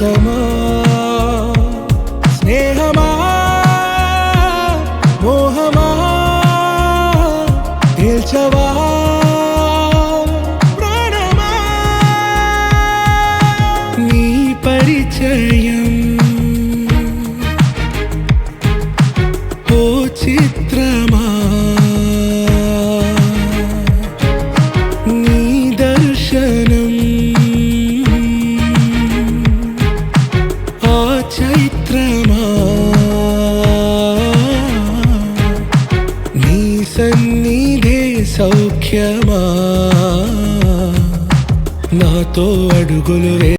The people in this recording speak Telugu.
అమృతమా స్నేహమా? మోహమా? తేల్చవా? ప్రాణమా? నీ పరిచయం ఓ చిత్రమా? చైత్రమా? నీ సన్నిధే సౌఖ్యమా? నాతో అడుగులు